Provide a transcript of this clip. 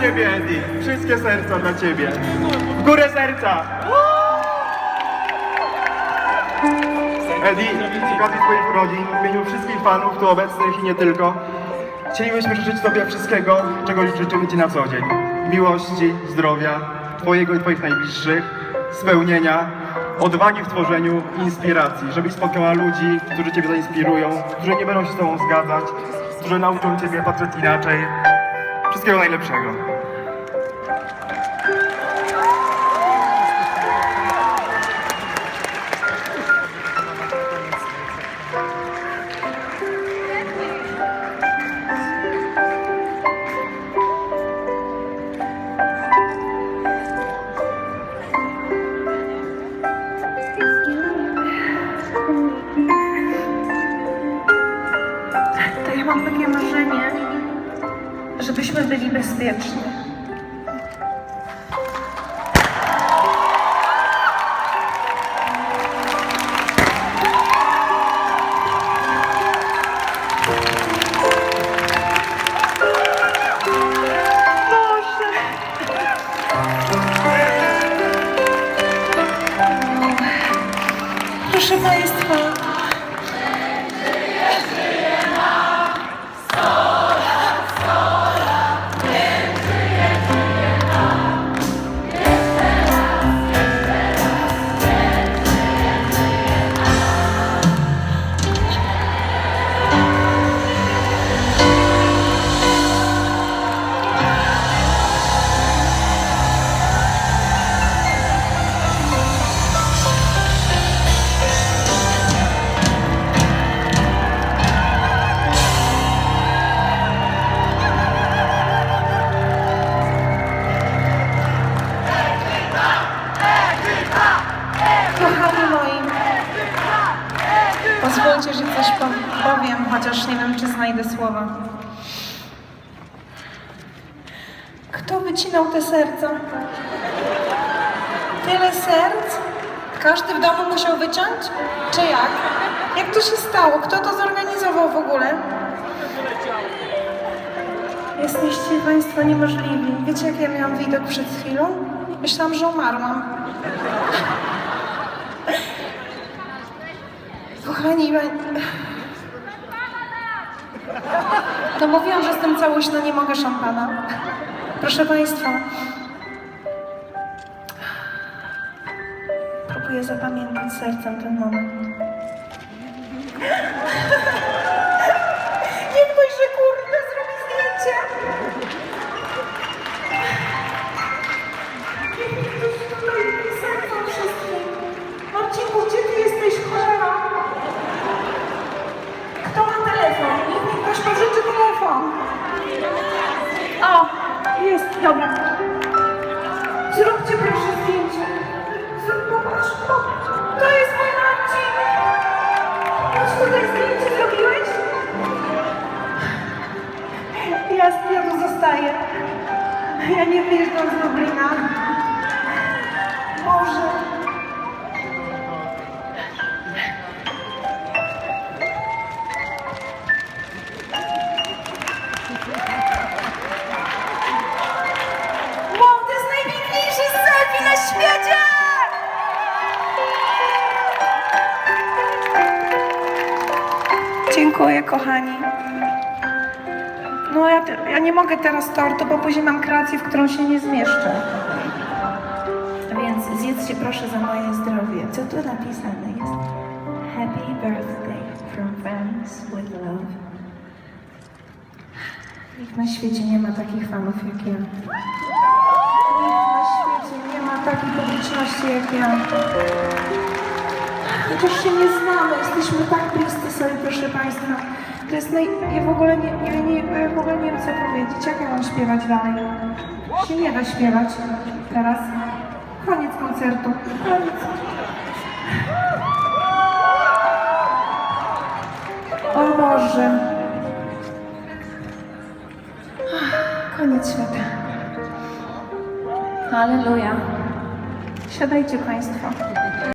ciebie, Eddie. Wszystkie serca dla ciebie. W górę serca. Eddie, z okazji twoich urodzin, w imieniu wszystkich fanów tu obecnych i nie tylko, chcielibyśmy życzyć tobie wszystkiego, czego życzymy ci na co dzień. Miłości, zdrowia, twojego i twoich najbliższych, spełnienia, odwagi w tworzeniu inspiracji, żebyś spotkała ludzi, którzy ciebie zainspirują, którzy nie będą się z tobą zgadzać, którzy nauczą ciebie patrzeć inaczej. Wszystkiego najlepszego. Żebyśmy byli bezpieczni. Coś po- powiem, chociaż nie wiem, czy znajdę słowa. Kto wycinał te serca? Tyle serc? Każdy w domu musiał wyciąć? Czy jak? Jak to się stało? Kto to zorganizował w ogóle? Jesteście Państwo niemożliwi. Wiecie, jak ja miałam widok przed chwilą? Myślałam, że umarłam. Kochani, ja... No mówiłam, że jestem całośna, nie mogę szampana. Proszę Państwa. Próbuję zapamiętać sercem ten moment. Jest, dobra. Zróbcie proszę zdjęcie. Zrób, popatrz, popatrz. To jest mój Marcin. Już tutaj zdjęcie zrobiłeś? Ja, ja tu zostaję. Ja nie wyjeżdżam z Lublina. Świecie! Dziękuję, kochani. No ja, ja nie mogę teraz tortu, bo później mam kreację, w którą się nie zmieszczę. Więc zjedzcie proszę za moje zdrowie. Co tu napisane jest? Happy birthday from friends with love. Nikt na świecie nie ma takich fanów jak ja. Ma takiej publiczności jak ja. Chociaż się nie znamy, jesteśmy tak bliscy sobie, proszę Państwa. To jest naj... Ja w ogóle nie, nie, nie, w ogóle nie wiem, co powiedzieć. Jak ja mam śpiewać dalej? Się nie da śpiewać teraz. Koniec koncertu. Koniec. O Boże. Koniec świata. Halleluja. Siadajcie Państwo.